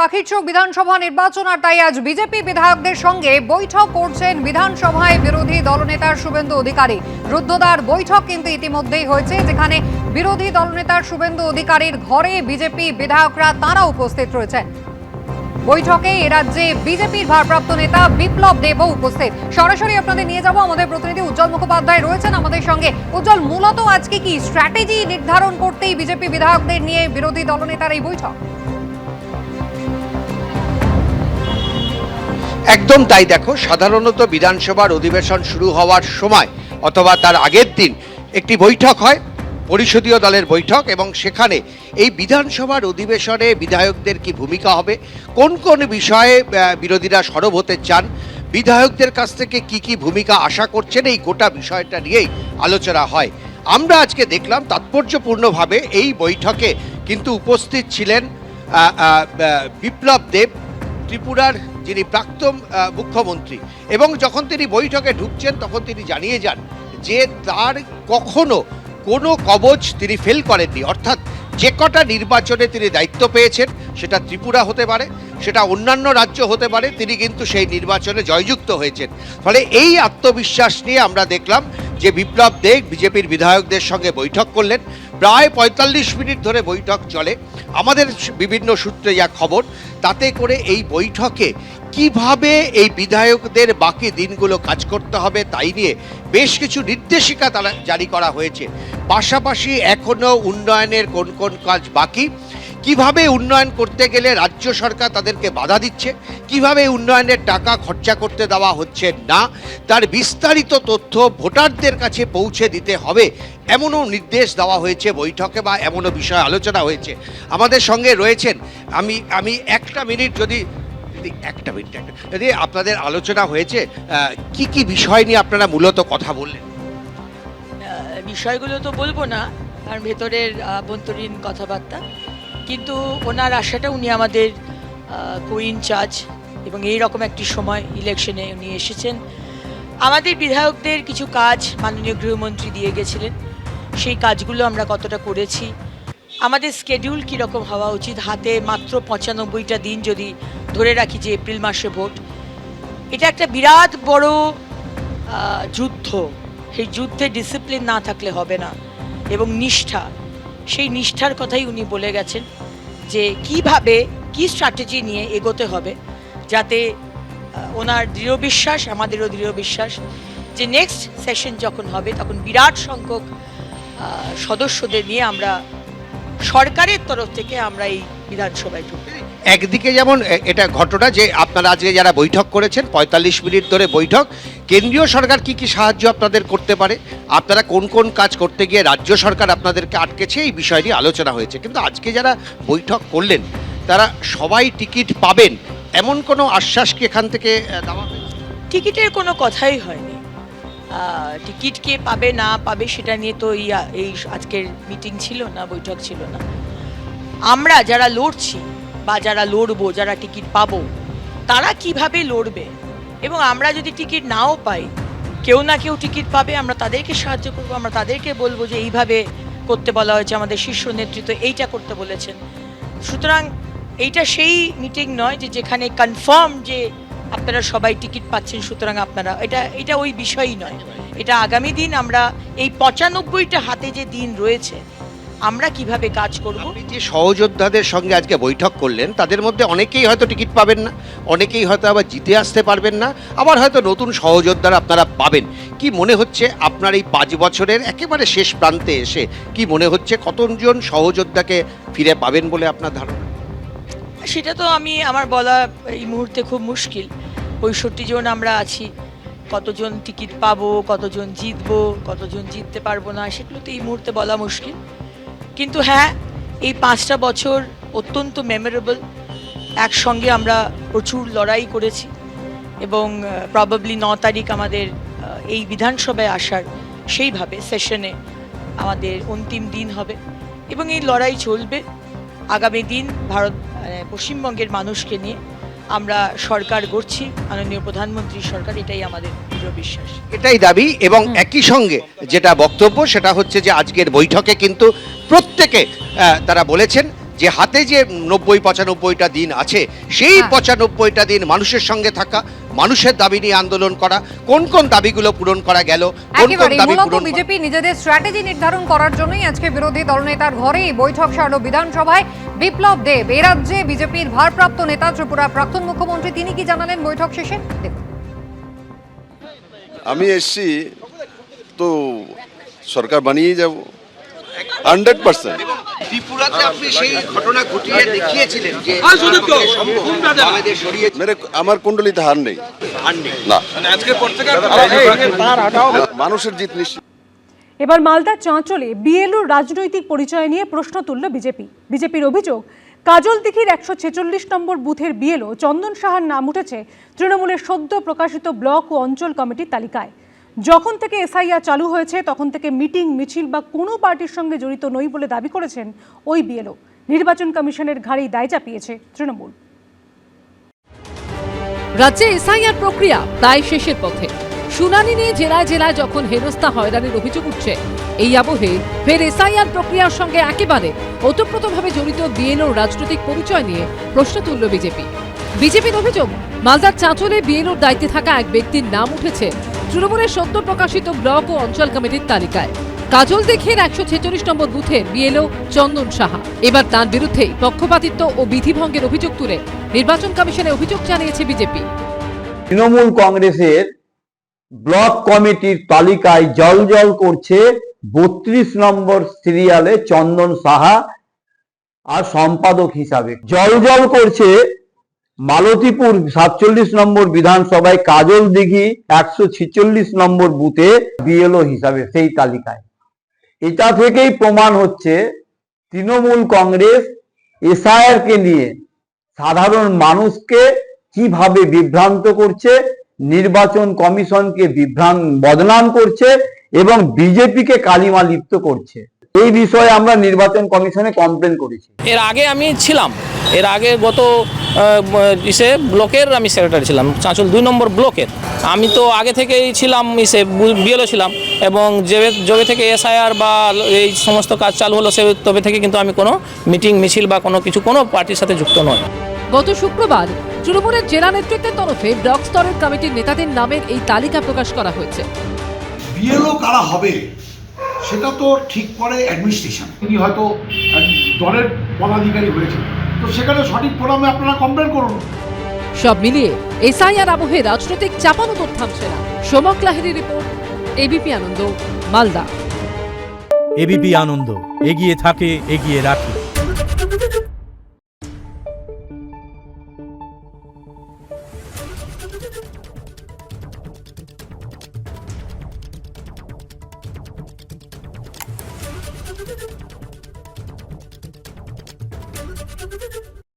পাখির চোখ বিধানসভা নির্বাচন আর তাই আজ বিজেপি বিধায়কদের সঙ্গে বৈঠক করছেন বিধানসভায় বিরোধী দলনেতার শুভেন্দু অধিকারী। রুদ্ধদ্বার বৈঠক কিন্তু ইতিমধ্যেই হয়েছে, যেখানে বিরোধী দলনেতার শুভেন্দু অধিকারীর ঘরে বিজেপি বিধায়করা তারা উপস্থিত রয়েছেন। বৈঠকে রাজ্যে বিজেপির ভারপ্রাপ্ত নেতা বিপ্লব দেবও উপস্থিত। সরাসরি আপনাদের নিয়ে যাব আমাদের প্রতিনিধি উজ্জ্বল মুখোপাধ্যায় রয়েছেন আমাদের সঙ্গে। উজ্জ্বল, মূলত আজকে কি স্ট্র্যাটেজি নির্ধারণ করতেই বিজেপি বিধায়কদের নিয়ে বিরোধী দলনেতার এই বৈঠক? একদম তাই দেখো, সাধারণত বিধানসভার অধিবেশন শুরু হওয়ার সময় অথবা তার আগের দিন একটি বৈঠক হয়, পরিষদীয় দলের বৈঠক, এবং সেখানে এই বিধানসভার অধিবেশনে বিধায়কদের কি ভূমিকা হবে, কোন কোন বিষয়ে বিরোধীরা সরব হতে চান, বিধায়কদের কাছ থেকে কি কি ভূমিকা আশা করছেন, এই গোটা বিষয়টা নিয়েই আলোচনা হয়। আমরা আজকে দেখলাম তাৎপর্যপূর্ণভাবে এই বৈঠকে কিন্তু উপস্থিত ছিলেন বিপ্লব দেব, ত্রিপুরার যিনি প্রাক্তন মুখ্যমন্ত্রী। এবং যখন তিনি বৈঠকে ঢুকছেন, তখন তিনি জানিয়ে যান যে তার কখনো কোনো কবচ তিনি ফেল করেননি। অর্থাৎ যে কটা নির্বাচনে তিনি দায়িত্ব পেয়েছেন, সেটা ত্রিপুরা হতে পারে, সেটা অন্যান্য রাজ্য হতে পারে, তিনি কিন্তু সেই নির্বাচনে জয়যুক্ত হয়েছেন। ফলে এই আত্মবিশ্বাস নিয়ে আমরা দেখলাম যে বিপ্লব দেব, বিজেপির বিধায়কদের সঙ্গে বৈঠক করলেন। প্রায় পঁয়তাল্লিশ মিনিট ধরে বৈঠক চলে। আমাদের বিভিন্ন সূত্রে যা খবর, তাতে করে এই বৈঠকে কীভাবে এই বিধায়কদের বাকি দিনগুলো কাজ করতে হবে তাই নিয়ে বেশ কিছু নির্দেশিকা তারা জারি করা হয়েছে। পাশাপাশি এখনও উন্নয়নের কোন কোন কাজ বাকি কীভাবে উন্নয়ন করতে গেলে রাজ্য সরকার তাদেরকে বাধা দিচ্ছে? কীভাবে উন্নয়নের টাকা খরচা করতে দেওয়া হচ্ছে না? তার বিস্তারিত তথ্য ভোটারদের কাছে পৌঁছে দিতে হবে। এমনও নির্দেশ দেওয়া হয়েছে বৈঠকে বা এমনও বিষয় আলোচনা হয়েছে। আমাদের সঙ্গে রয়েছেন, আমি আমি একটা মিনিট যদি একটা মিনিট, একটা, যদি আপনাদের আলোচনা হয়েছে কি কি বিষয় নিয়ে আপনারা মূলত কথা বললেন? বিষয়গুলো তো বলব না, কারণ ভেতরের আভ্যন্তরীণ কথাবার্তা। কিন্তু ওনার আশাটা উনি আমাদের কো ইনচার্জ এবং এই রকম একটি সময় ইলেকশনে উনি এসেছেন। আমাদের বিধায়কদের কিছু কাজ মাননীয় গৃহমন্ত্রী দিয়ে গেছিলেন। সেই কাজগুলো আমরা কতটা করেছি। আমাদের স্কেডিউল কীরকম হওয়া উচিত? হাতে মাত্র পঁচানব্বইটা দিন যদি ধরে রাখি যে এপ্রিল মাসে ভোট। এটা একটা বিরাট বড় যুদ্ধ। সেই যুদ্ধে ডিসিপ্লিন না থাকলে হবে না। এবং নিষ্ঠা। সেই নিষ্ঠার কথাই উনি বলে গেছেন যে কীভাবে, কি স্ট্র্যাটেজি নিয়ে এগোতে হবে যাতে ওনার দৃঢ় বিশ্বাস, আমাদেরও দৃঢ় বিশ্বাস যে নেক্সট সেশন যখন হবে, তখন বিরাট সংখ্যক সদস্যদের নিয়ে আমরা সরকারের তরফ থেকে আমরা এই বিধানসভায় ঢুকবো। একদিকে যেমন এটা ঘটনা যে আপনারা আজকে যারা বৈঠক করেছেন, পঁয়তাল্লিশ মিনিট ধরে বৈঠক, কেন্দ্রীয় সরকার কি কি সাহায্য আপনাদের করতে পারে? আপনারা কোন কোন কাজ করতে গিয়ে রাজ্য সরকার আপনাদেরকে আটকেছে? এই বিষয় নিয়ে আলোচনা হয়েছে। কিন্তু আজকে যারা বৈঠক করলেন, তারা সবাই টিকিট পাবেন। এমন কোনো আশ্বাস কি এখান থেকে দেওয়া? টিকিটের কোনো কথাই হয়নি। টিকিট কে পাবে, না পাবে, সেটা নিয়ে তো এই আজকের মিটিং ছিল না, বৈঠক ছিল না। আমরা যারা লড়ছি বা যারা লড়বো, যারা টিকিট পাবো, তারা কীভাবে লড়বে? এবং আমরা যদি টিকিট নাও পাই, কেউ না কেউ টিকিট পাবে, আমরা তাদেরকে সাহায্য করব, আমরা তাদেরকে বলব যে এইভাবে করতে বলা হয়েছে, আমাদের শীর্ষ নেতৃত্ব এইটা করতে বলেছেন। সুতরাং এইটা সেই মিটিং নয় যে যেখানে কনফার্ম যে আপনারা সবাই টিকিট পাচ্ছেন, সুতরাং আপনারা, এটা এটা ওই বিষয়ই নয়। এটা আগামী দিন আমরা এই পঁচানব্বইটা হাতে যে দিন রয়েছে আমরা কীভাবে কাজ করব? যে সহযোদ্ধাদের সঙ্গে আজকে বৈঠক করলেন তাদের মধ্যে অনেকেই হয়তো টিকিট পাবেন না অনেকেই হয়তো আবার জিতে আসতে পারবেন না আবার হয়তো নতুন সহযোদ্ধারা আপনারা পাবেন। কি মনে হচ্ছে আপনার এই পাঁচ বছরের একেবারে শেষ প্রান্তে এসে কি মনে হচ্ছে কতজন সহযোদ্ধাকে ফিরে পাবেন বলে আপনার ধারণা? সেটা তো আমি আমার বলা এই মুহূর্তে খুব মুশকিল। পঁয়ষট্টি জন আমরা আছি কতজন টিকিট পাবো কতজন জিতবো কতজন জিততে পারব না সেগুলো তো এই মুহূর্তে বলা মুশকিল। কিন্তু হ্যাঁ এই পাঁচটা বছর অত্যন্ত মেমোরেবল একসঙ্গে আমরা প্রচুর লড়াই করেছি এবং প্রবাবলি ন তারিখ আমাদের এই বিধানসভায় আসার সেইভাবে সেশনে আমাদের অন্তিম দিন হবে এবং এই লড়াই চলবে। আগামী দিন ভারত মানে পশ্চিমবঙ্গের মানুষকে নিয়ে আমরা সরকার গড়ছি মাননীয় প্রধানমন্ত্রী সরকার এটাই আমাদের দৃঢ় বিশ্বাস। এটাই দাবি এবং একই সঙ্গে যেটা বক্তব্য সেটা হচ্ছে যে আজকের বৈঠকে কিন্তু প্রত্যেকে তারা বলেছেন যে হাতে যে নব্বই পঁচানব্বইটা দিন আছে সেই হ্যাঁ। পঁচানব্বইটা দিন মানুষের সঙ্গে থাকা মানুষের দাবি নিয়ে আন্দোলন করা কোন কোন দাবিগুলো পূরণ করা গেল কোন কোন দাবি পূরণ বিজেপি নিজেদের স্ট্র্যাটেজি নির্ধারণ করার জন্যই আজকে বিরোধী দলনেতার ঘরে এই বৈঠক সারল বিধানসভায় বিপ্লব দেব। এ রাজ্যে বিজেপির ভারপ্রাপ্ত নেতা ত্রিপুরার প্রাক্তন মুখ্যমন্ত্রী তিনি কি জানালেন বৈঠক শেষে? আমি এসছি তো সরকার বানিয়ে যাব। হান্ড্রেড পার্সেন্ট ত্রিপুরাতে আপনি সেই ঘটনা ঘটিয়ে দেখিয়েছিলেন যে সম্ভব। সরিয়ে মেরে আমার কুণ্ডলিতে হার নেই। আর নেই। না মানুষের জিত নিশ্চিত। এবার মালদার চাঁচলে বিএলওর রাজনৈতিক পরিচয় নিয়ে প্রশ্ন তুলল বিজেপি। বিজেপির অভিযোগ কাজল দিঘির একশো ছেচল্লিশ নম্বর বুথের বিএলও চন্দন সাহার নাম উঠেছে তৃণমূলের সদ্য প্রকাশিত ব্লক ও অঞ্চল কমিটির তালিকায়। যখন থেকে এসআইআর চালু হয়েছে, তখন থেকে মিটিং, মিছিল বা কোনো পার্টির সঙ্গে জড়িত নই বলে দাবি করেছেন ওই বিএলও। নির্বাচন কমিশনের ঘাড়েই দায় চাপিয়েছে তৃণমূল। রাজ্যে এসআইআর প্রক্রিয়া প্রায় শেষের পথে। শুনানি নিয়ে জেলায় জেলায় যখন হেনস্থা, হয়রানির অভিযোগ উঠছে, এই আবহে ফের এসআইআর প্রক্রিয়ার সঙ্গে একেবারে ওতপ্রোতভাবে জড়িত বিএলও রাজনৈতিক পরিচয় নিয়ে প্রশ্ন তুলল বিজেপি। বিজেপির অভিযোগ, মালদার চাঁচলে বিএলওর দায়িত্বে থাকা এক ব্যক্তির নাম উঠেছে তৃণমূলের সদ্য প্রকাশিত ব্লক ও অঞ্চল কমিটির তালিকায়। কাজল দেখের একশো ছেচল্লিশ নম্বর বুথের বিএলও চন্দন সাহা। এবার তার বিরুদ্ধেই পক্ষপাতিত্ব ও বিধিভঙ্গের অভিযোগ তুলে নির্বাচন কমিশনে অভিযোগ জানিয়েছে বিজেপি। তৃণমূল কংগ্রেসের ব্লক কমিটির তালিকায় জল জল করছে বত্রিশ নম্বর সিরিয়ালে চন্দন সাহা আর সম্পাদক হিসাবে। জল করছে মালতীপুর সাতচল্লিশ নম্বর বিধানসভায় কাজল দিঘি একশো ছিচল্লিশ নম্বর বুথে বিএলও হিসাবে সেই তালিকায়। এটা থেকেই প্রমাণ হচ্ছে তৃণমূল কংগ্রেস এসআইআর কে নিয়ে সাধারণ মানুষকে কীভাবে বিভ্রান্ত করছে, নির্বাচন কমিশনকে বিভ্রান, বদনাম করছে এবং বিজেপিকে কালিমা লিপ্ত করছে। এই বিষয়ে আমরা নির্বাচন কমিশনে কমপ্লেন করেছি। এর আগে আমি ছিলাম। এর আগে গত ইসে ব্লকের আমি সেক্রেটারি ছিলাম চাঁচল দুই নম্বর ব্লকের। আমি তো আগে থেকেই ছিলাম ইসে বিএলও ছিলাম এবং যে যবে থেকে এসআইআর বা এই সমস্ত কাজ চালু হলো সে তবে থেকে কিন্তু আমি কোনো মিটিং মিছিল বা কোনো কিছু কোনো পার্টির সাথে যুক্ত নয় গত শুক্রবার তৃণমূলের জেলা নেতৃত্বের তরফে ব্লক স্তরের কমিটির নেতাদের নামের এই তালিকা প্রকাশ করা হয়েছে। বিএলও কারা হবে সেটা তো ঠিক করে অ্যাডমিনিস্ট্রেশন তিনি হয়তো দলের পদাধিকারী হয়েছেন। তো সেখানে সঠিক ফোরামে আপনারা কমপ্লেন করুন। সব মিলিয়ে এসআইআর আবহে রাজনৈতিক চাপানো তোর থামছে না। Somak Lahiri report ABP Ananda Malda. ABP Ananda এগিয়ে থাকে এগিয়ে রাখে।